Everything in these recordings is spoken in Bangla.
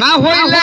ನಾ ಹೋಗಿಲ್ಲ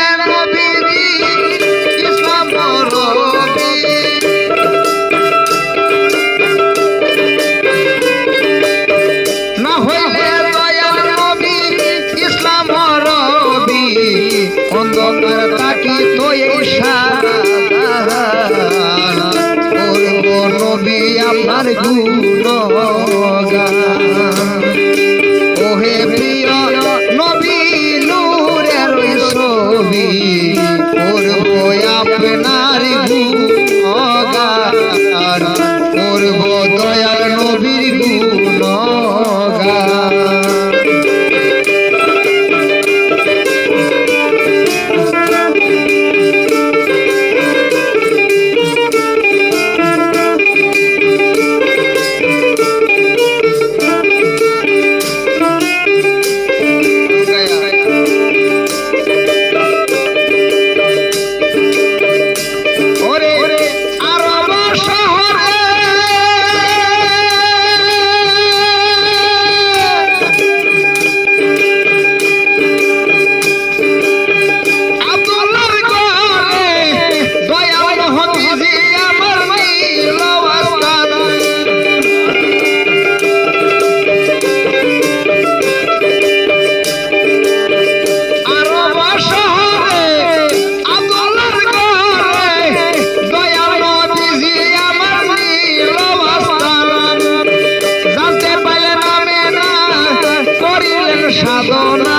সাধনা।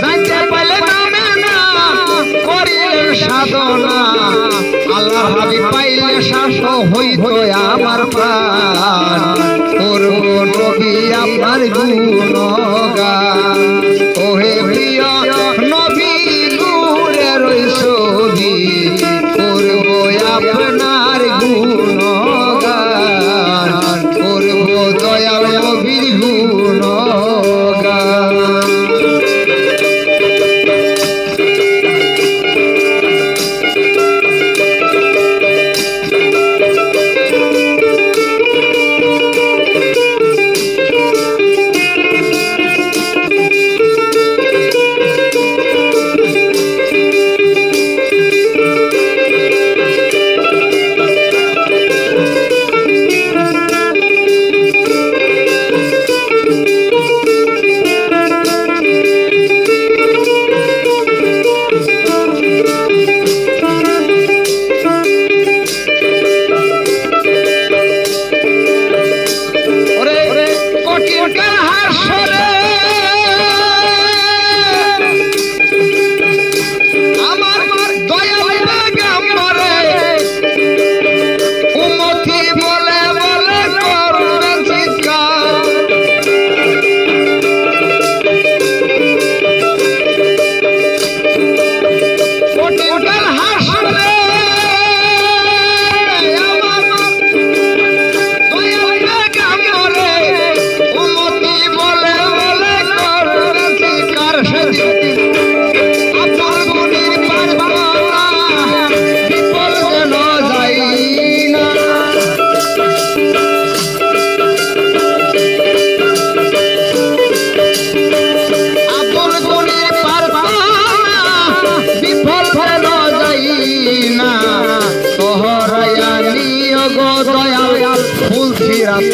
যাইতে সাধনা। আল্লাহ হাবি পাইলে শাস হইত আমার প্রাণ। করব আমার গুণ।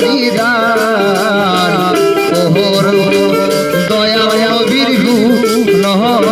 দিদার। দয়া বীরগু নহর